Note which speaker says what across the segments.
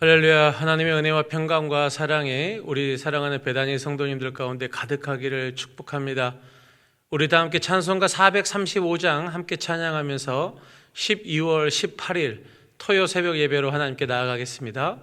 Speaker 1: 할렐루야 하나님의 은혜와 평강과 사랑이 우리 사랑하는 배단위 성도님들 가운데 가득하기를 축복합니다. 우리 다 함께 찬송가 435장 함께 찬양하면서 12월 18일 토요 새벽 예배로 하나님께 나아가겠습니다.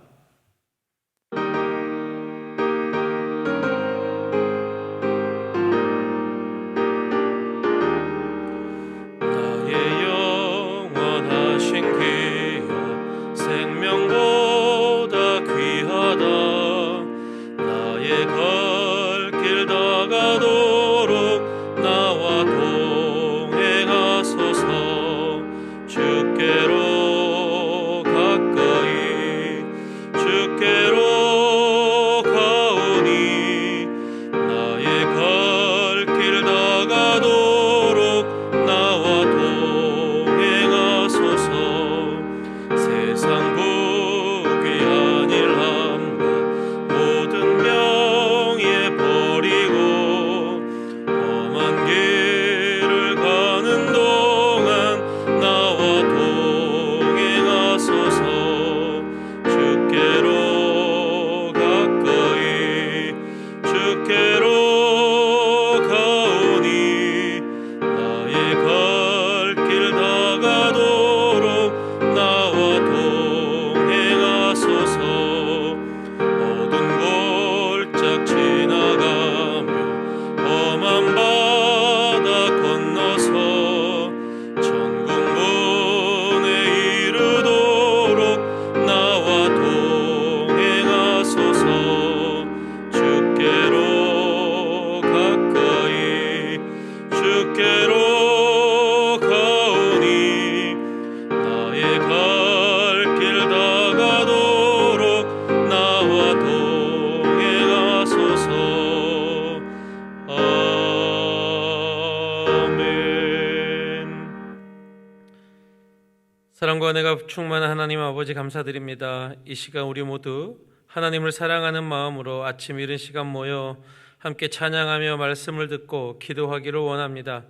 Speaker 1: 사랑과 은혜가 충만한 하나님 아버지 감사드립니다. 이 시간 우리 모두 하나님을 사랑하는 마음으로 아침 이른 시간 모여 함께 찬양하며 말씀을 듣고 기도하기를 원합니다.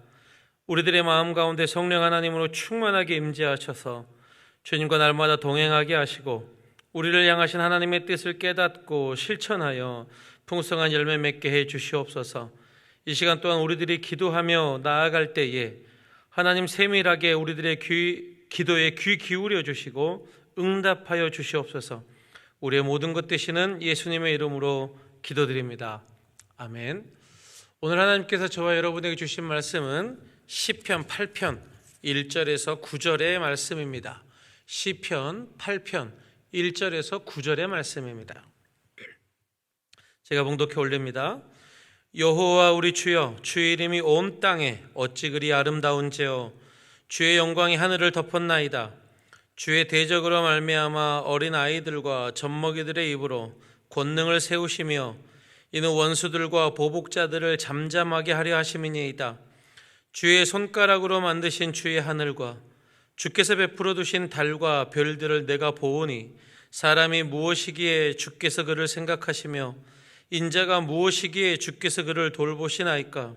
Speaker 1: 우리들의 마음 가운데 성령 하나님으로 충만하게 임재하셔서 주님과 날마다 동행하게 하시고 우리를 향하신 하나님의 뜻을 깨닫고 실천하여 풍성한 열매 맺게 해 주시옵소서. 이 시간 또한 우리들이 기도하며 나아갈 때에 하나님 세밀하게 우리들의 귀, 기도에 귀 기울여 주시고 응답하여 주시옵소서. 우리의 모든 것 되시는 예수님의 이름으로 기도드립니다. 아멘. 오늘 하나님께서 저와 여러분에게 주신 말씀은 시편 8편 1절에서 9절의 말씀입니다. 시편 8편 1절에서 9절의 말씀입니다. 제가 봉독해 올립니다. 여호와 우리 주여 주의 이름이 온 땅에 어찌 그리 아름다운지요 주의 영광이 하늘을 덮었나이다. 주의 대적으로 말미암아 어린 아이들과 젖먹이들의 입으로 권능을 세우시며 이는 원수들과 보복자들을 잠잠하게 하려 하심이니이다. 주의 손가락으로 만드신 주의 하늘과 주께서 베풀어 두신 달과 별들을 내가 보오니 사람이 무엇이기에 주께서 그를 생각하시며 인자가 무엇이기에 주께서 그를 돌보시나이까?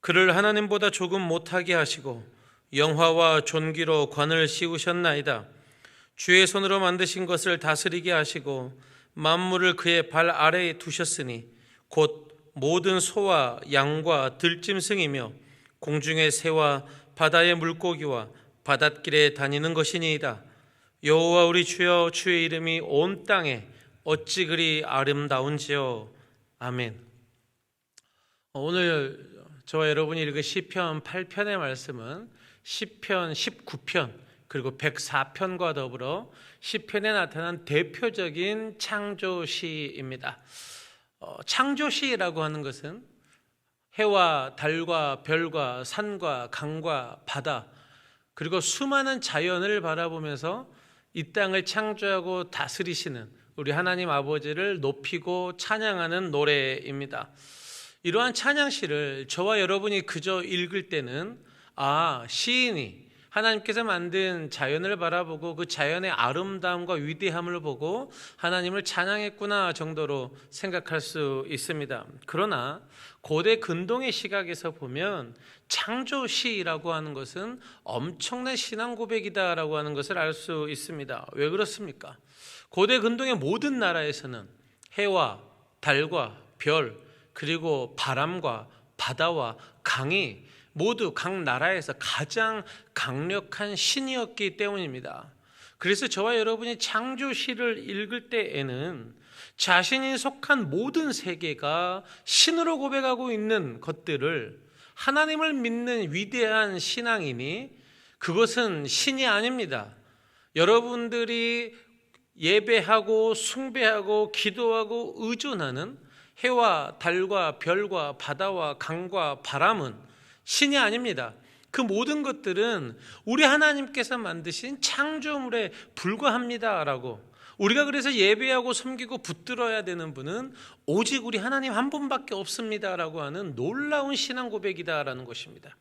Speaker 1: 그를 하나님보다 조금 못하게 하시고 영화와 존귀로 관을 씌우셨나이다. 주의 손으로 만드신 것을 다스리게 하시고 만물을 그의 발 아래에 두셨으니 곧 모든 소와 양과 들짐승이며 공중의 새와 바다의 물고기와 바닷길에 다니는 것이니이다. 여호와 우리 주여 주의 이름이 온 땅에 어찌 그리 아름다운지요. 아멘. 어, 오늘 저와 여러분이 읽은 시편 8편의 말씀은 시편 19편 그리고 104편과 더불어 시편에 나타난 대표적인 창조시입니다. 어, 창조시라고 하는 것은 해와 달과 별과 산과 강과 바다 그리고 수많은 자연을 바라보면서 이 땅을 창조하고 다스리시는 우리 하나님 아버지를 높이고 찬양하는 노래입니다. 이러한 찬양시를 저와 여러분이 그저 읽을 때는 아, 시인이 하나님께서 만든 자연을 바라보고 그 자연의 아름다움과 위대함을 보고 하나님을 찬양했구나 정도로 생각할 수 있습니다. 그러나 고대 근동의 시각에서 보면 창조시라고 하는 것은 엄청난 신앙 고백이다라고 하는 것을 알 수 있습니다. 왜 그렇습니까? 고대 근동의 모든 나라에서는 해와 달과 별 그리고 바람과 바다와 강이 모두 각 나라에서 가장 강력한 신이었기 때문입니다. 그래서 저와 여러분이 창조시를 읽을 때에는 자신이 속한 모든 세계가 신으로 고백하고 있는 것들을 하나님을 믿는 위대한 신앙이니 그것은 신이 아닙니다. 여러분들이 예배하고 숭배하고 기도하고 의존하는 해와 달과 별과 바다와 강과 바람은 신이 아닙니다. 그 모든 것들은 우리 하나님께서 만드신 창조물에 불과합니다라고 우리가 그래서 예배하고 섬기고 붙들어야 되는 분은 오직 우리 하나님 한 분밖에 없습니다라고 하는 놀라운 신앙 고백이다라는 것입니다.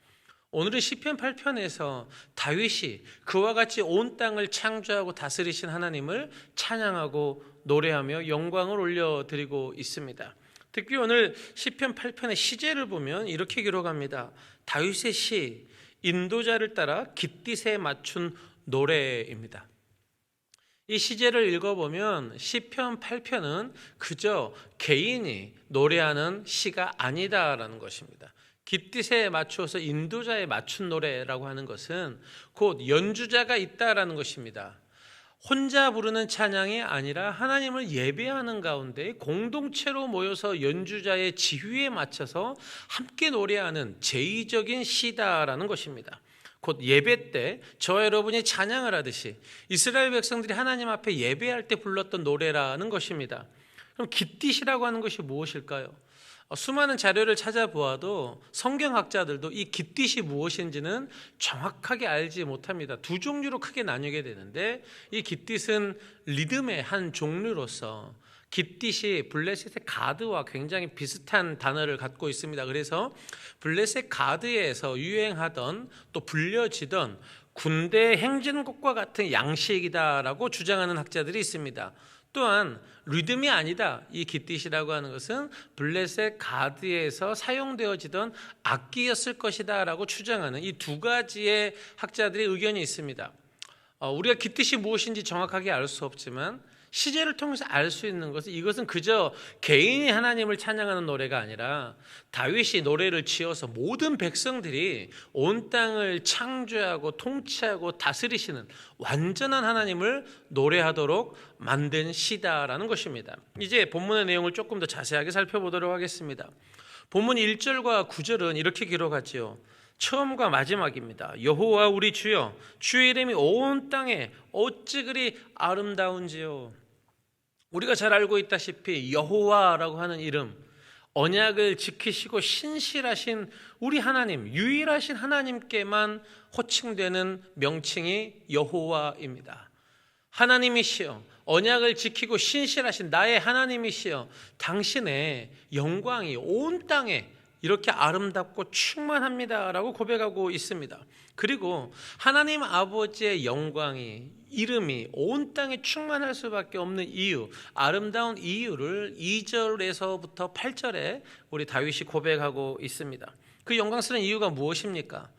Speaker 1: 오늘은 시편 8편에서 다윗이 그와 같이 온 땅을 창조하고 다스리신 하나님을 찬양하고 노래하며 영광을 올려드리고 있습니다. 특히 오늘 시편 8편의 시제를 보면 이렇게 기록합니다. 다윗의 시 인도자를 따라 깃딧에 맞춘 노래입니다. 이 시제를 읽어보면 시편 8편은 그저 개인이 노래하는 시가 아니다라는 것입니다. 깃딧에 맞추어서 인도자에 맞춘 노래라고 하는 것은 곧 연주자가 있다라는 것입니다. 혼자 부르는 찬양이 아니라 하나님을 예배하는 가운데 공동체로 모여서 연주자의 지휘에 맞춰서 함께 노래하는 제의적인 시다라는 것입니다. 곧 예배 때 저와 여러분이 찬양을 하듯이 이스라엘 백성들이 하나님 앞에 예배할 때 불렀던 노래라는 것입니다. 그럼 깃딧이라고 하는 것이 무엇일까요? 어, 수많은 자료를 찾아보아도 성경학자들도 이 깃딧이 무엇인지는 정확하게 알지 못합니다. 두 종류로 크게 나뉘게 되는데 이 깃딧은 리듬의 한 종류로서 깃딧이 블레셋의 가드와 굉장히 비슷한 단어를 갖고 있습니다. 그래서 블레셋 가드에서 유행하던 또 불려지던 군대 행진곡과 같은 양식이다라고 주장하는 학자들이 있습니다. 또한 리듬이 아니다. 이 깃딧이라고 하는 것은 블레셋 가드에서 사용되어지던 악기였을 것이다라고 추정하는 이 두 가지의 학자들의 의견이 있습니다. 어, 우리가 깃딧이 무엇인지 정확하게 알 수 없지만 시제를 통해서 알 수 있는 것은 이것은 그저 개인이 하나님을 찬양하는 노래가 아니라 다윗이 노래를 지어서 모든 백성들이 온 땅을 창조하고 통치하고 다스리시는 완전한 하나님을 노래하도록 만든 시다라는 것입니다. 이제 본문의 내용을 조금 더 자세하게 살펴보도록 하겠습니다. 본문 1절과 9절은 이렇게 기록하지요. 처음과 마지막입니다. 여호와 우리 주여 주의 이름이 온 땅에 어찌 그리 아름다운지요. 우리가 잘 알고 있다시피 여호와라고 하는 이름 언약을 지키시고 신실하신 우리 하나님 유일하신 하나님께만 호칭되는 명칭이 여호와입니다. 하나님이시여 언약을 지키고 신실하신 나의 하나님이시여 당신의 영광이 온 땅에 이렇게 아름답고 충만합니다라고 고백하고 있습니다. 그리고 하나님 아버지의 영광이 이름이 온 땅에 충만할 수밖에 없는 이유, 아름다운 이유를 2절에서부터 8절에 우리 다윗이 고백하고 있습니다. 그 영광스러운 이유가 무엇입니까?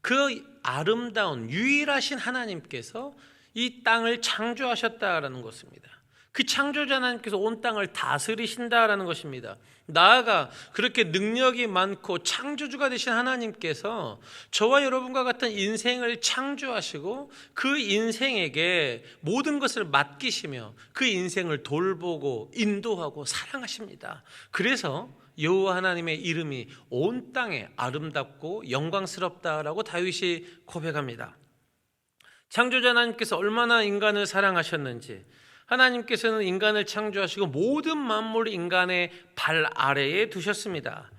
Speaker 1: 그 아름다운 유일하신 하나님께서 이 땅을 창조하셨다라는 것입니다. 그 창조자 하나님께서 온 땅을 다스리신다라는 것입니다. 나아가 그렇게 능력이 많고 창조주가 되신 하나님께서 저와 여러분과 같은 인생을 창조하시고 그 인생에게 모든 것을 맡기시며 그 인생을 돌보고 인도하고 사랑하십니다. 그래서 여호와 하나님의 이름이 온 땅에 아름답고 영광스럽다라고 다윗이 고백합니다. 창조자 하나님께서 얼마나 인간을 사랑하셨는지 하나님께서는 인간을 창조하시고 모든 만물을 인간의 발 아래에 두셨습니다.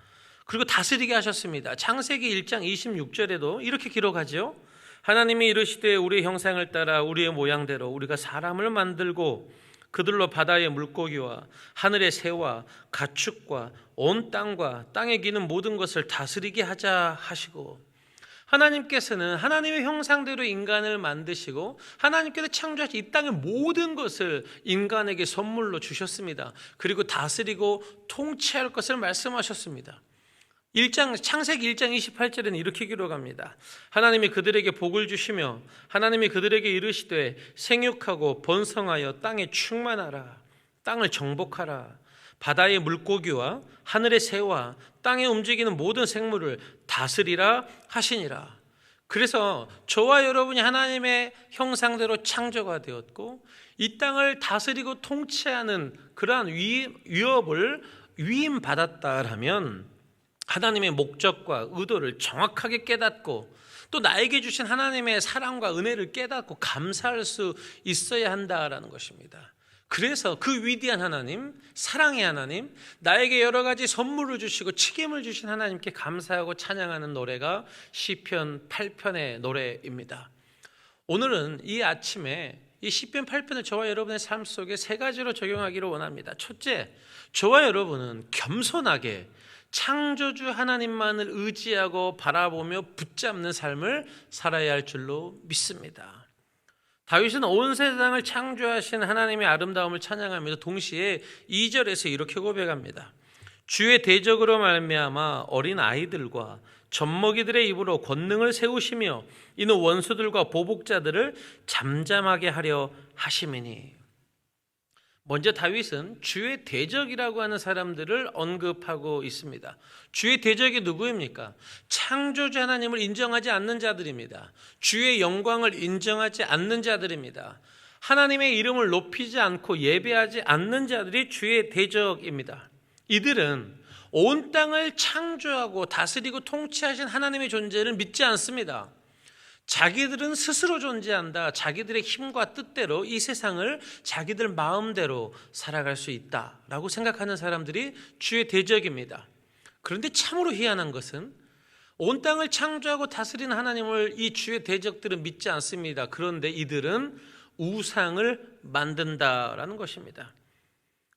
Speaker 1: 그리고 다스리게 하셨습니다. 창세기 1장 26절에도 이렇게 기록하죠. 하나님이 이르시되 우리의 형상을 따라 우리의 모양대로 우리가 사람을 만들고 그들로 바다의 물고기와 하늘의 새와 가축과 온 땅과 땅에 기는 모든 것을 다스리게 하자 하시고 하나님께서는 하나님의 형상대로 인간을 만드시고 하나님께서 창조하신 이 땅의 모든 것을 인간에게 선물로 주셨습니다. 그리고 다스리고 통치할 것을 말씀하셨습니다. 1장 창세기 1장 28절에는 이렇게 기록합니다. 하나님이 그들에게 복을 주시며 하나님이 그들에게 이르시되 생육하고 번성하여 땅에 충만하라 땅을 정복하라 바다의 물고기와 하늘의 새와 땅에 움직이는 모든 생물을 다스리라 하시니라. 그래서 저와 여러분이 하나님의 형상대로 창조가 되었고 이 땅을 다스리고 통치하는 그러한 위, 위협을 위임 받았다라면 하나님의 목적과 의도를 정확하게 깨닫고 또 나에게 주신 하나님의 사랑과 은혜를 깨닫고 감사할 수 있어야 한다라는 것입니다. 그래서 그 위대한 하나님, 사랑의 하나님, 나에게 여러 가지 선물을 주시고 책임을 주신 하나님께 감사하고 찬양하는 노래가 시편 8편의 노래입니다. 오늘은 이 아침에 이 시편 8편을 저와 여러분의 삶 속에 세 가지로 적용하기를 원합니다. 첫째, 저와 여러분은 겸손하게 창조주 하나님만을 의지하고 바라보며 붙잡는 삶을 살아야 할 줄로 믿습니다. 다윗은 온 세상을 창조하신 하나님의 아름다움을 찬양하면서 동시에 2절에서 이렇게 고백합니다. 주의 대적으로 말미암아 어린 아이들과 젖먹이들의 입으로 권능을 세우시며 이는 원수들과 보복자들을 잠잠하게 하려 하심이니 먼저 다윗은 주의 대적이라고 하는 사람들을 언급하고 있습니다. 주의 대적이 누구입니까? 창조주 하나님을 인정하지 않는 자들입니다. 주의 영광을 인정하지 않는 자들입니다. 하나님의 이름을 높이지 않고 예배하지 않는 자들이 주의 대적입니다. 이들은 온 땅을 창조하고 다스리고 통치하신 하나님의 존재를 믿지 않습니다. 자기들은 스스로 존재한다. 자기들의 힘과 뜻대로 이 세상을 자기들 마음대로 살아갈 수 있다 라고 생각하는 사람들이 주의 대적입니다. 그런데 참으로 희한한 것은 온 땅을 창조하고 다스리는 하나님을 이 주의 대적들은 믿지 않습니다. 그런데 이들은 우상을 만든다라는 것입니다.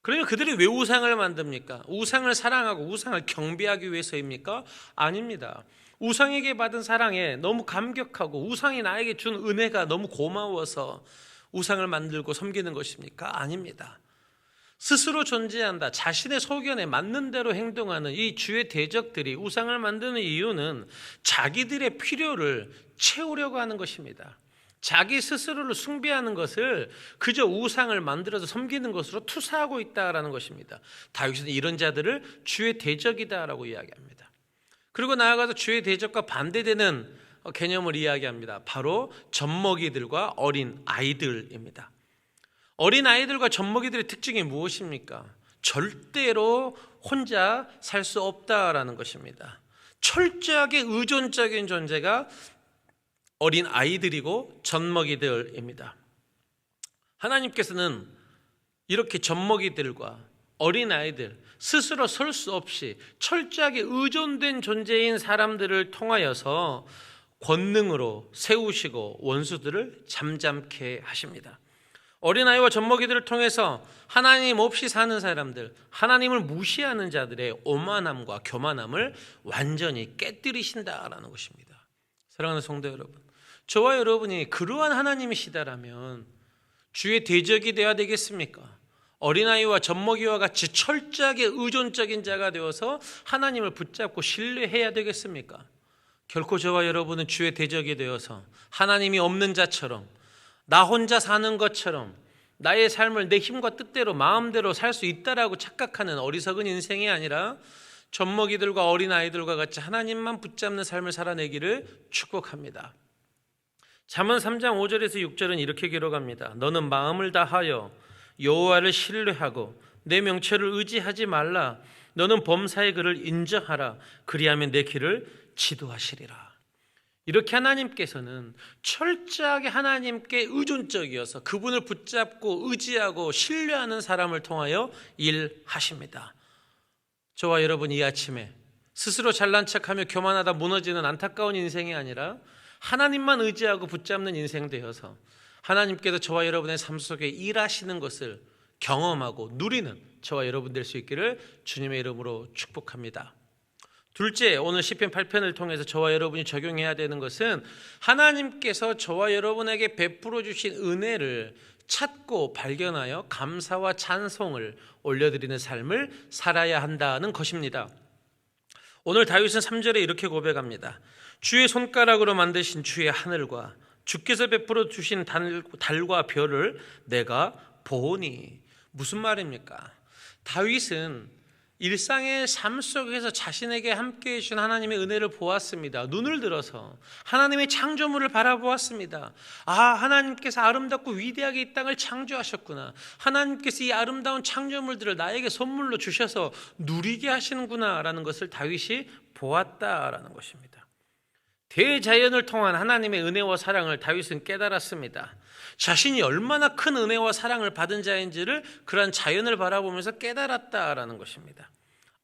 Speaker 1: 그러면 그들이 왜 우상을 만듭니까? 우상을 사랑하고 우상을 경배하기 위해서입니까? 아닙니다. 우상에게 받은 사랑에 너무 감격하고 우상이 나에게 준 은혜가 너무 고마워서 우상을 만들고 섬기는 것입니까? 아닙니다. 스스로 존재한다. 자신의 소견에 맞는 대로 행동하는 이 주의 대적들이 우상을 만드는 이유는 자기들의 필요를 채우려고 하는 것입니다. 자기 스스로를 숭배하는 것을 그저 우상을 만들어서 섬기는 것으로 투사하고 있다라는 것입니다. 다윗은 이런 자들을 주의 대적이다라고 이야기합니다. 그리고 나아가서 주의 대적과 반대되는 개념을 이야기합니다. 바로 젖먹이들과 어린 아이들입니다. 어린 아이들과 젖먹이들의 특징이 무엇입니까? 절대로 혼자 살 수 없다라는 것입니다. 철저하게 의존적인 존재가 어린 아이들이고 젖먹이들입니다. 하나님께서는 이렇게 젖먹이들과 어린 아이들 스스로 설 수 없이 철저하게 의존된 존재인 사람들을 통하여서 권능으로 세우시고 원수들을 잠잠케 하십니다. 어린아이와 젖먹이들을 통해서 하나님 없이 사는 사람들, 하나님을 무시하는 자들의 오만함과 교만함을 완전히 깨뜨리신다라는 것입니다. 사랑하는 성도 여러분, 저와 여러분이 그러한 하나님이시다라면 주의 대적이 되어야 되겠습니까? 어린아이와 젖먹이와 같이 철저하게 의존적인 자가 되어서 하나님을 붙잡고 신뢰해야 되겠습니까? 결코 저와 여러분은 주의 대적이 되어서 하나님이 없는 자처럼 나 혼자 사는 것처럼 나의 삶을 내 힘과 뜻대로 마음대로 살 수 있다라고 착각하는 어리석은 인생이 아니라 젖먹이들과 어린아이들과 같이 하나님만 붙잡는 삶을 살아내기를 축복합니다. 잠언 3장 5절에서 6절은 이렇게 기록합니다. 너는 마음을 다하여 여호와를 신뢰하고 내 명철을 의지하지 말라. 너는 범사의 그를 인정하라. 그리하면 내 길을 지도하시리라. 이렇게 하나님께서는 철저하게 하나님께 의존적이어서 그분을 붙잡고 의지하고 신뢰하는 사람을 통하여 일하십니다. 저와 여러분 이 아침에 스스로 잘난 척하며 교만하다 무너지는 안타까운 인생이 아니라 하나님만 의지하고 붙잡는 인생 되어서 하나님께서 저와 여러분의 삶 속에 일하시는 것을 경험하고 누리는 저와 여러분 될 수 있기를 주님의 이름으로 축복합니다. 둘째, 오늘 시편 8편을 통해서 저와 여러분이 적용해야 되는 것은 하나님께서 저와 여러분에게 베풀어 주신 은혜를 찾고 발견하여 감사와 찬송을 올려드리는 삶을 살아야 한다는 것입니다. 오늘 다윗은 3절에 이렇게 고백합니다. 주의 손가락으로 만드신 주의 하늘과 주께서 베풀어 주신 달- 달과 별을 내가 보니 무슨 말입니까? 다윗은 일상의 삶 속에서 자신에게 함께 해주신 하나님의 은혜를 보았습니다. 눈을 들어서 하나님의 창조물을 바라보았습니다. 아, 하나님께서 아름답고 위대하게 이 땅을 창조하셨구나. 하나님께서 이 아름다운 창조물들을 나에게 선물로 주셔서 누리게 하시는구나라는 것을 다윗이 보았다라는 것입니다. 대자연을 통한 하나님의 은혜와 사랑을 다윗은 깨달았습니다. 자신이 얼마나 큰 은혜와 사랑을 받은 자인지를 그러한 자연을 바라보면서 깨달았다라는 것입니다.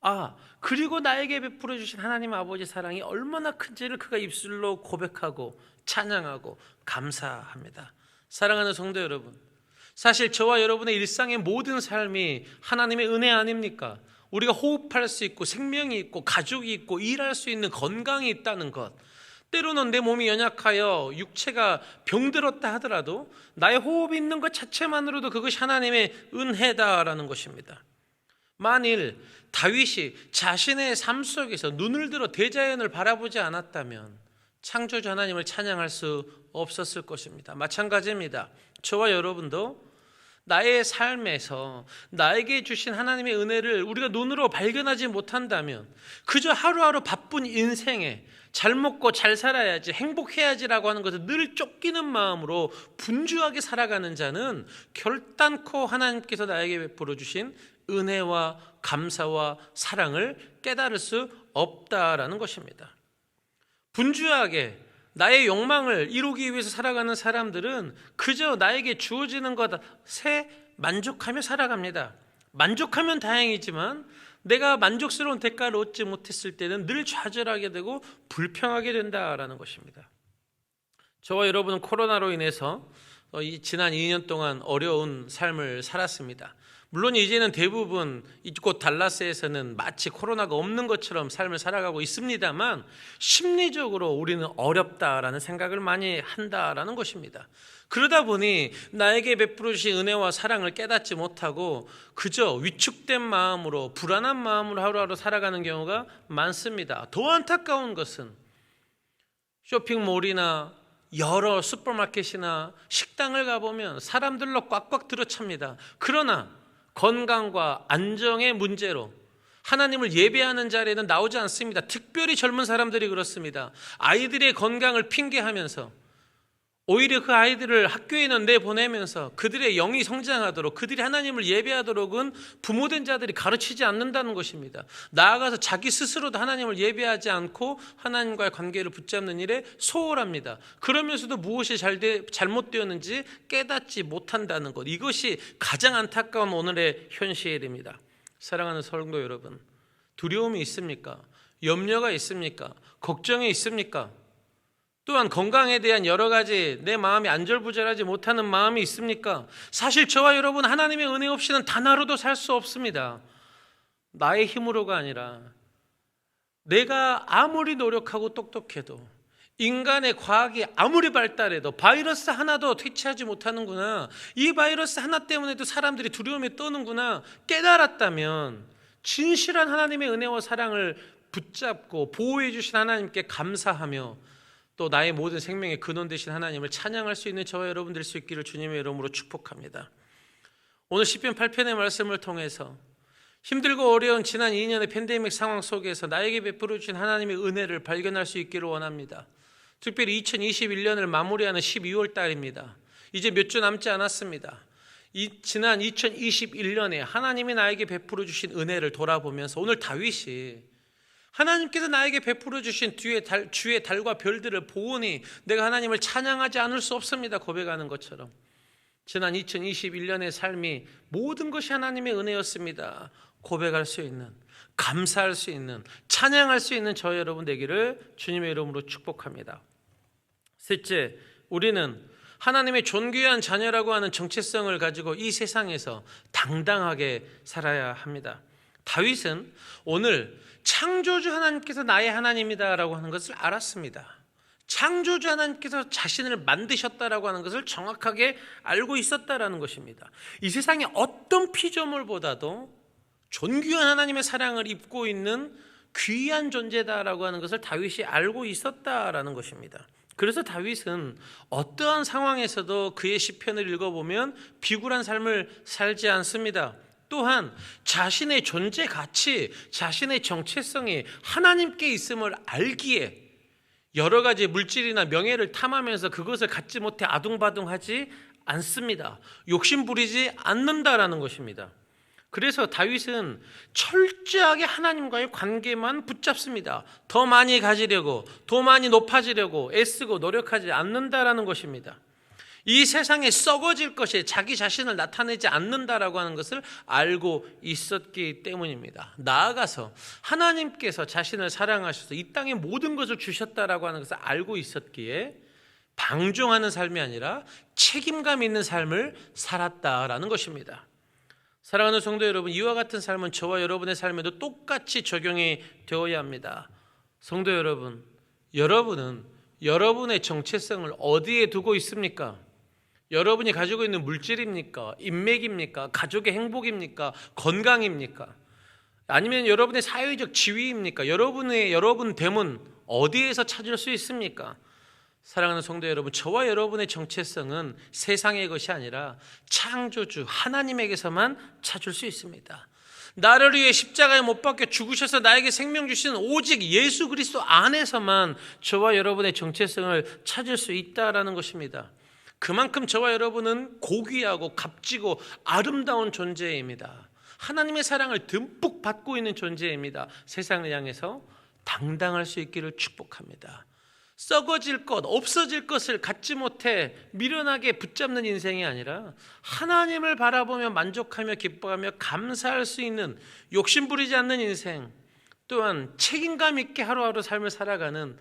Speaker 1: 아, 그리고 나에게 베풀어 주신 하나님 아버지 사랑이 얼마나 큰지를 그가 입술로 고백하고 찬양하고 감사합니다. 사랑하는 성도 여러분, 사실 저와 여러분의 일상의 모든 삶이 하나님의 은혜 아닙니까? 우리가 호흡할 수 있고 생명이 있고 가족이 있고 일할 수 있는 건강이 있다는 것. 때로는 내 몸이 연약하여 육체가 병들었다 하더라도 나의 호흡이 있는 것 자체만으로도 그것이 하나님의 은혜다라는 것입니다. 만일 다윗이 자신의 삶 속에서 눈을 들어 대자연을 바라보지 않았다면 창조주 하나님을 찬양할 수 없었을 것입니다. 마찬가지입니다. 저와 여러분도 나의 삶에서 나에게 주신 하나님의 은혜를 우리가 눈으로 발견하지 못한다면 그저 하루하루 바쁜 인생에 잘 먹고 잘 살아야지 행복해야지라고 하는 것을 늘 쫓기는 마음으로 분주하게 살아가는 자는 결단코 하나님께서 나에게 베풀어 주신 은혜와 감사와 사랑을 깨달을 수 없다라는 것입니다. 분주하게 나의 욕망을 이루기 위해서 살아가는 사람들은 그저 나에게 주어지는 것에 만족하며 살아갑니다. 만족하면 다행이지만 내가 만족스러운 대가를 얻지 못했을 때는 늘 좌절하게 되고 불평하게 된다라는 것입니다. 저와 여러분은 코로나로 인해서 어, 이 지난 2년 동안 어려운 삶을 살았습니다. 물론 이제는 대부분 이곳 달라스에서는 마치 코로나가 없는 것처럼 삶을 살아가고 있습니다만 심리적으로 우리는 어렵다라는 생각을 많이 한다라는 것입니다. 그러다 보니 나에게 베풀어 주신 은혜와 사랑을 깨닫지 못하고 그저 위축된 마음으로 불안한 마음으로 하루하루 살아가는 경우가 많습니다. 더 안타까운 것은 쇼핑몰이나 여러 슈퍼마켓이나 식당을 가보면 사람들로 꽉꽉 들어찹니다. 그러나 건강과 안정의 문제로 하나님을 예배하는 자리에는 나오지 않습니다. 특별히 젊은 사람들이 그렇습니다. 아이들의 건강을 핑계하면서 오히려 그 아이들을 학교에는 내보내면서 그들의 영이 성장하도록 그들이 하나님을 예배하도록은 부모된 자들이 가르치지 않는다는 것입니다. 나아가서 자기 스스로도 하나님을 예배하지 않고 하나님과의 관계를 붙잡는 일에 소홀합니다. 그러면서도 무엇이 잘 되, 잘못되었는지 깨닫지 못한다는 것. 이것이 가장 안타까운 오늘의 현실입니다. 사랑하는 성도 여러분, 두려움이 있습니까? 염려가 있습니까? 걱정이 있습니까? 또한 건강에 대한 여러 가지 내 마음이 안절부절하지 못하는 마음이 있습니까? 사실 저와 여러분 하나님의 은혜 없이는 단 하루도 살 수 없습니다. 나의 힘으로가 아니라 내가 아무리 노력하고 똑똑해도 인간의 과학이 아무리 발달해도 바이러스 하나도 퇴치하지 못하는구나. 이 바이러스 하나 때문에도 사람들이 두려움에 떠는구나. 깨달았다면 진실한 하나님의 은혜와 사랑을 붙잡고 보호해 주신 하나님께 감사하며 또 나의 모든 생명의 근원 되신 하나님을 찬양할 수 있는 저와 여러분 될 수 있기를 주님의 이름으로 축복합니다. 오늘 시편 8편의 말씀을 통해서 힘들고 어려운 지난 2년의 팬데믹 상황 속에서 나에게 베풀어 주신 하나님의 은혜를 발견할 수 있기를 원합니다. 특별히 2021년을 마무리하는 12월 달입니다. 이제 몇 주 남지 않았습니다. 이, 지난 2021년에 하나님이 나에게 베풀어 주신 은혜를 돌아보면서 오늘 다윗이 하나님께서 나에게 베풀어 주신 주의, 달, 주의 달과 별들을 보니 내가 하나님을 찬양하지 않을 수 없습니다. 고백하는 것처럼. 지난 2021년의 삶이 모든 것이 하나님의 은혜였습니다. 고백할 수 있는, 감사할 수 있는, 찬양할 수 있는 저 여러분 되기를 주님의 이름으로 축복합니다. 셋째, 우리는 하나님의 존귀한 자녀라고 하는 정체성을 가지고 이 세상에서 당당하게 살아야 합니다. 다윗은 오늘 창조주 하나님께서 나의 하나님이다라고 하는 것을 알았습니다. 창조주 하나님께서 자신을 만드셨다라고 하는 것을 정확하게 알고 있었다라는 것입니다. 이 세상의 어떤 피조물보다도 존귀한 하나님의 사랑을 입고 있는 귀한 존재다라고 하는 것을 다윗이 알고 있었다라는 것입니다. 그래서 다윗은 어떠한 상황에서도 그의 시편을 읽어보면 비굴한 삶을 살지 않습니다. 또한 자신의 존재 가치, 자신의 정체성이 하나님께 있음을 알기에 여러 가지 물질이나 명예를 탐하면서 그것을 갖지 못해 아둥바둥하지 않습니다. 욕심 부리지 않는다라는 것입니다. 그래서 다윗은 철저하게 하나님과의 관계만 붙잡습니다. 더 많이 가지려고, 더 많이 높아지려고 애쓰고 노력하지 않는다라는 것입니다. 이 세상에 썩어질 것이 자기 자신을 나타내지 않는다라고 하는 것을 알고 있었기 때문입니다. 나아가서 하나님께서 자신을 사랑하셔서 이 땅에 모든 것을 주셨다라고 하는 것을 알고 있었기에 방종하는 삶이 아니라 책임감 있는 삶을 살았다라는 것입니다. 사랑하는 성도 여러분, 이와 같은 삶은 저와 여러분의 삶에도 똑같이 적용이 되어야 합니다. 성도 여러분, 여러분은 여러분의 정체성을 어디에 두고 있습니까? 여러분이 가지고 있는 물질입니까? 인맥입니까? 가족의 행복입니까? 건강입니까? 아니면 여러분의 사회적 지위입니까? 여러분의 여러분 됨은 어디에서 찾을 수 있습니까? 사랑하는 성도 여러분, 저와 여러분의 정체성은 세상의 것이 아니라 창조주 하나님에게서만 찾을 수 있습니다. 나를 위해 십자가에 못 박혀 죽으셔서 나에게 생명 주신 오직 예수 그리스도 안에서만 저와 여러분의 정체성을 찾을 수 있다라는 것입니다. 그만큼 저와 여러분은 고귀하고 값지고 아름다운 존재입니다. 하나님의 사랑을 듬뿍 받고 있는 존재입니다. 세상을 향해서 당당할 수 있기를 축복합니다. 썩어질 것, 없어질 것을 갖지 못해 미련하게 붙잡는 인생이 아니라 하나님을 바라보며 만족하며 기뻐하며 감사할 수 있는 욕심 부리지 않는 인생, 또한 책임감 있게 하루하루 삶을 살아가는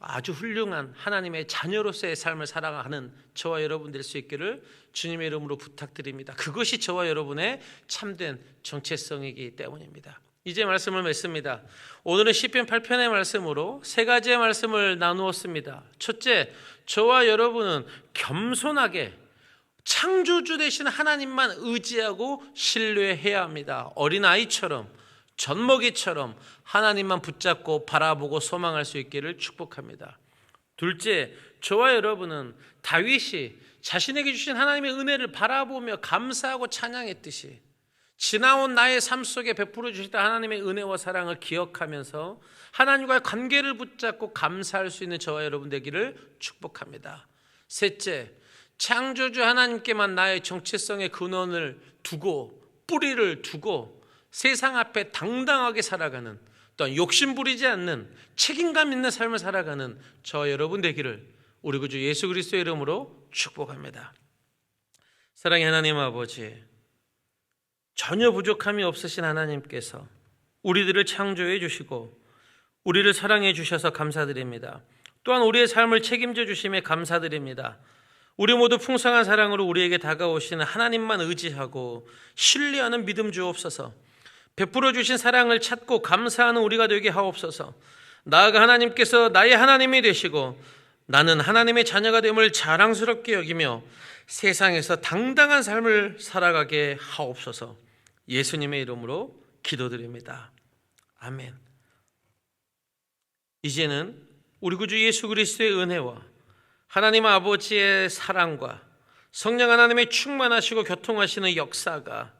Speaker 1: 아주 훌륭한 하나님의 자녀로서의 삶을 살아가는 저와 여러분 될 수 있기를 주님의 이름으로 부탁드립니다. 그것이 저와 여러분의 참된 정체성이기 때문입니다. 이제 말씀을 맺습니다. 오늘은 시편 8편의 말씀으로 세 가지의 말씀을 나누었습니다. 첫째, 저와 여러분은 겸손하게 창조주 되신 하나님만 의지하고 신뢰해야 합니다. 어린아이처럼 젖먹이처럼 하나님만 붙잡고 바라보고 소망할 수 있기를 축복합니다. 둘째, 저와 여러분은 다윗이 자신에게 주신 하나님의 은혜를 바라보며 감사하고 찬양했듯이 지나온 나의 삶 속에 베풀어 주시다 하나님의 은혜와 사랑을 기억하면서 하나님과의 관계를 붙잡고 감사할 수 있는 저와 여러분 되기를 축복합니다. 셋째, 창조주 하나님께만 나의 정체성의 근원을 두고 뿌리를 두고 세상 앞에 당당하게 살아가는 또한 욕심 부리지 않는 책임감 있는 삶을 살아가는 저 여러분 되기를 우리 구주 예수 그리스도의 이름으로 축복합니다. 사랑의 하나님 아버지 전혀 부족함이 없으신 하나님께서 우리들을 창조해 주시고 우리를 사랑해 주셔서 감사드립니다. 또한 우리의 삶을 책임져 주심에 감사드립니다. 우리 모두 풍성한 사랑으로 우리에게 다가오시는 하나님만 의지하고 신뢰하는 믿음 주옵소서. 베풀어 주신 사랑을 찾고 감사하는 우리가 되게 하옵소서. 나아가 하나님께서 나의 하나님이 되시고 나는 하나님의 자녀가 됨을 자랑스럽게 여기며 세상에서 당당한 삶을 살아가게 하옵소서. 예수님의 이름으로 기도드립니다. 아멘. 이제는 우리 구주 예수 그리스도의 은혜와 하나님 아버지의 사랑과 성령 하나님의 충만하시고 교통하시는 역사가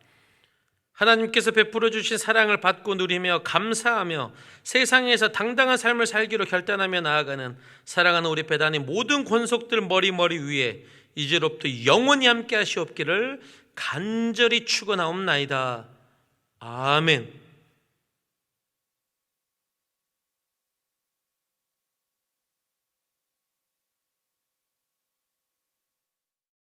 Speaker 1: 하나님께서 베풀어 주신 사랑을 받고 누리며 감사하며 세상에서 당당한 삶을 살기로 결단하며 나아가는 사랑하는 우리 배단의 모든 권속들 머리머리 위에 이제로부터 영원히 함께 하시옵기를 간절히 축원하옵나이다. 아멘.